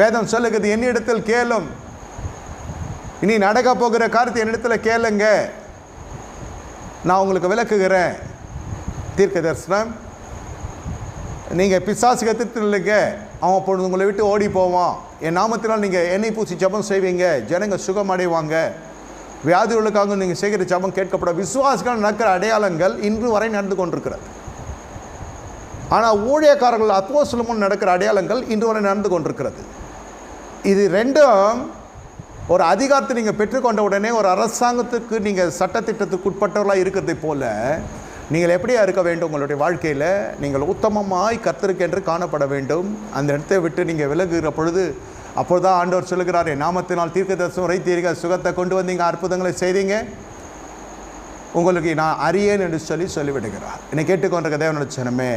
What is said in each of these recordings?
வேதம் சொல்லுகிறது என்னிடத்தில் கேளும். இனி நடக்க போகிற காரியத்தை என்னிடத்தில் கேளுங்க. நான் உங்களுக்கு விளக்குகிறேன். தீர்க்க தரிசனம் நீங்கள் பிசாசு கத்திரத்தில் இல்லைங்க அவன் அப்பொழுது உங்களை விட்டு ஓடி போவான். என் நாமத்தினால் நீங்கள் எண்ணெய் பூசி ஜபம் செய்வீங்க. ஜனங்க சுகம் அடைவாங்க வியாதிகளுக்காக நீங்கள் செய்கிற ஜபம் கேட்கப்பட விசுவாசிகள் நடக்கிற அடையாளங்கள் இன்று வரை நடந்து கொண்டிருக்கிறது. ஆனால் ஊழியக்காரர்கள் அத்வோசலமும் நடக்கிற அடையாளங்கள் இன்று வரை நடந்து கொண்டிருக்கிறது. இது ரெண்டும் ஒரு அதிகாரத்தை நீங்கள் பெற்றுக்கொண்ட உடனே ஒரு அரசாங்கத்துக்கு நீங்கள் சட்டத்திட்டத்துக்கு உட்பட்டவர்களாக இருக்கிறதை போல நீங்கள் எப்படியா இருக்க வேண்டும் உங்களுடைய வாழ்க்கையில்? நீங்கள் உத்தமமாய் கத்திருக்கென்று காணப்பட வேண்டும். அந்த இடத்தை விட்டு நீங்கள் விலகுகிற பொழுது அப்பொழுதுதான் ஆண்டவர் சொல்லுகிறார் என் நாமத்தினால் தீர்க்க தரிசனம் ரைத்தீர்கள் சுகத்தை கொண்டு வந்தீங்க அற்புதங்களை செய்தீங்க. உங்களுக்கு நான் அறியேன் என்று சொல்லி சொல்லிவிடுகிறார். என்னை கேட்டுக்கொண்டிருக்க தேவனுடைய சனமே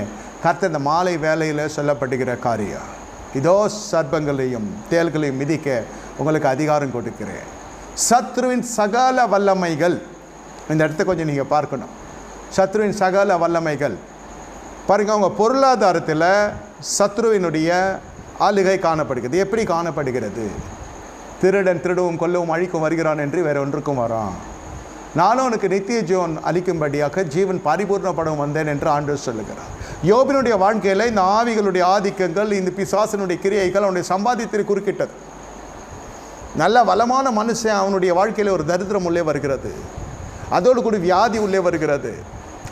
கர்த்தர் இந்த மாலை வேலையில் சொல்லப்படுகிற காரியம். இதோ சர்ப்பங்களையும் தேல்களையும் மிதிக்க உங்களுக்கு அதிகாரம் கொடுக்கிறேன். சத்ருவின் சகல வல்லமைகள். இந்த இடத்த கொஞ்சம் நீங்கள் பார்க்கணும். சத்ருவின் சகல வல்லமைகள். பாருங்கள் அவங்க பொருளாதாரத்தில் சத்ருவினுடைய ஆளுகை காணப்படுகிறது. எப்படி காணப்படுகிறது? திருடன் திருடவும் கொல்லவும் அழிக்கும் வருகிறான் என்று வேற ஒன்றுக்கும் வரான். நானும் உனக்கு நித்திய ஜீவன் அளிக்கும்படியாக ஜீவன் பரிபூர்ணப்படும் வந்தேன் என்று ஆண்டு சொல்லுகிறார். யோபினுடைய வாழ்க்கையில் இந்த ஆவிகளுடைய ஆதிக்கங்கள் இந்த பிசாசனுடைய கிரியைகள் அவனுடைய சம்பாதியத்தில் குறுக்கிட்டது. நல்ல வளமான மனுஷன் அவனுடைய வாழ்க்கையில் ஒரு தரித்திரம் உள்ளே வருகிறது. அதோடு கூட வியாதி உள்ளே வருகிறது.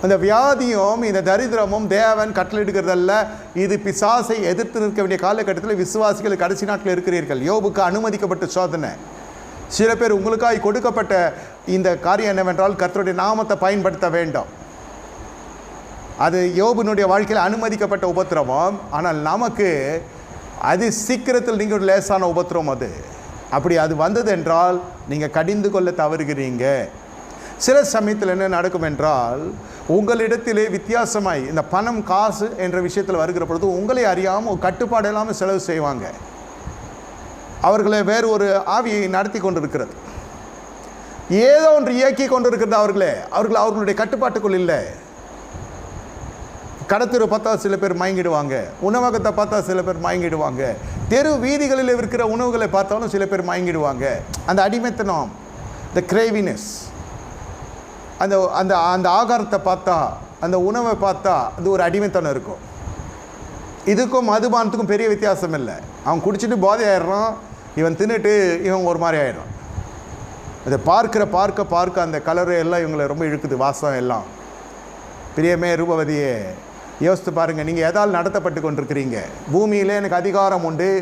அந்த வியாதியும் இந்த தரித்திரமும் தேவன் கட்டளையிடுகிறதல்ல. இது பிசாசை எதிர்த்து நிற்க வேண்டிய காலகட்டத்தில் விசுவாசிகள் கடைசி நாட்டில் இருக்கிறீர்கள். யோபுக்கு அனுமதிக்கப்பட்ட சோதனை. சில பேர் உங்களுக்காய் கொடுக்கப்பட்ட இந்த காரியம் என்னவென்றால் கர்த்தருடைய நாமத்தை பயன்படுத்த வேண்டும். அது யோபுனுடைய வாழ்க்கையில் அனுமதிக்கப்பட்ட உபத்திரவம். ஆனால் நமக்கு அது சீக்கிரத்தில் நீங்கள் ஒரு லேசான உபத்திரம் அது. அப்படி அது வந்தது என்றால் நீங்கள் கடிந்து கொள்ள தவறுகிறீங்க. சில சமயத்தில் என்ன நடக்கும் என்றால் உங்களிடத்திலே வித்தியாசமாய் இந்த பணம் காசு என்ற விஷயத்தில் வருகிற பொழுது உங்களை அறியாமல் கட்டுப்பாடு இல்லாமல் செலவு செய்வாங்க. அவர்களை வேறு ஒரு ஆவியை நடத்தி கொண்டிருக்கிறது. ஏதோ ஒன்று இயக்கி கொண்டிருக்கிறது அவர்களே. அவர்கள் அவர்களுடைய கட்டுப்பாட்டுக்குள் இல்லை. கடத்தெரு பார்த்தா சில பேர் மயங்கிடுவாங்க. உணவகத்தை பார்த்தா சில பேர் மயங்கிடுவாங்க. தெரு வீதிகளில் இருக்கிற உணவுகளை பார்த்தாலும் சில பேர் மயங்கிடுவாங்க. அந்த அடிமைத்தனம் த கிரேவினஸ் அந்த அந்த அந்த ஆகாரத்தை பார்த்தா அந்த உணவை பார்த்தா அது ஒரு அடிமைத்தனம் இருக்கும். இதுக்கும் மதுபானத்துக்கும் பெரிய வித்தியாசம் இல்லை. அவன் குடிச்சிட்டு போதை ஆயிடுறான். இவன் தின்னுட்டு இவன் ஒரு மாதிரி ஆயிடுறான். அதை பார்க்கிற பார்க்க பார்க்க அந்த கலரு எல்லாம் இவங்களை ரொம்ப இழுக்குது. வாசம் எல்லாம். பிரியமே ரூபவதியே யோசித்து பாருங்கள் நீங்கள் எதால் நடத்தப்பட்டு கொண்டிருக்கிறீங்க? பூமியில் எனக்கு அதிகாரம் உண்டு